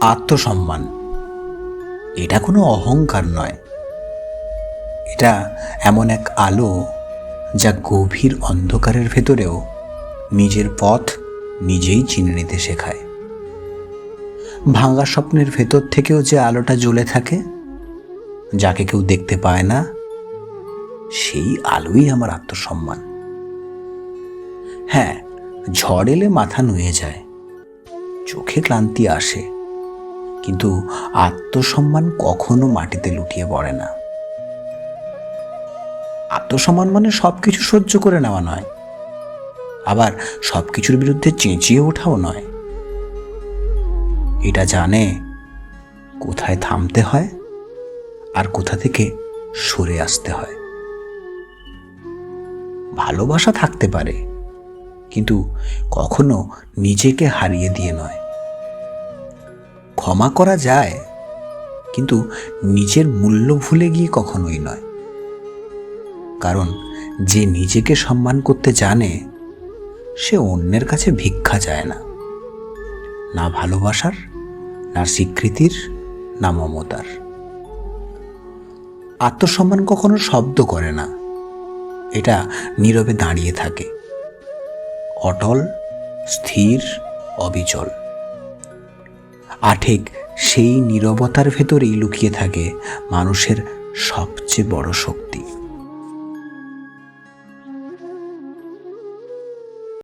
আত্মসম্মান। এটা কোনো অহংকার নয়। এটা এমন এক আলো যা গভীর অন্ধকারের ভেতরেও নিজের পথ নিজেই চিনে নিতে শেখায়। ভাঙা স্বপ্নের ভেতর থেকেও যে আলোটা জ্বলে থাকে, যাকে কেউ দেখতে পায় না, সেই আলোই আমার আত্মসম্মান। হ্যাঁ ঝড় এলে মাথা নুয়ে যায়, চোখে ক্লান্তি আসে কিন্তু আত্মসম্মান কখনো মাটিতে লুটিয়ে পড়ে না। আত্মসম্মান মানে সব কিছু সহ্য করে নেওয়া নয়, আবার সব কিছুর বিরুদ্ধে চেঁচিয়ে ওঠাও নয়। এটা জানে কোথায় থামতে হয় আর কোথা থেকে সরে আসতে হয়। ভালোবাসা থাকতে পারে, কিন্তু কখনো নিজেকে হারিয়ে দিয়ে নয়। ক্ষমা করা যায়, কিন্তু নিজের মূল্য ভুলে গিয়ে কখনোই নয়। কারণ যে নিজেকে সম্মান করতে জানে, সে অন্যের কাছে ভিক্ষা যায় না। না ভালোবাসার, না স্বীকৃতির, না মমতার। আত্মসম্মান কখনো শব্দ করে না, এটা নীরবে দাঁড়িয়ে থাকে। অটল, স্থির, অবিচল। আর ঠিক সেই নীরবতার ভেতরেই লুকিয়ে থাকে মানুষের সবচেয়ে বড় শক্তি।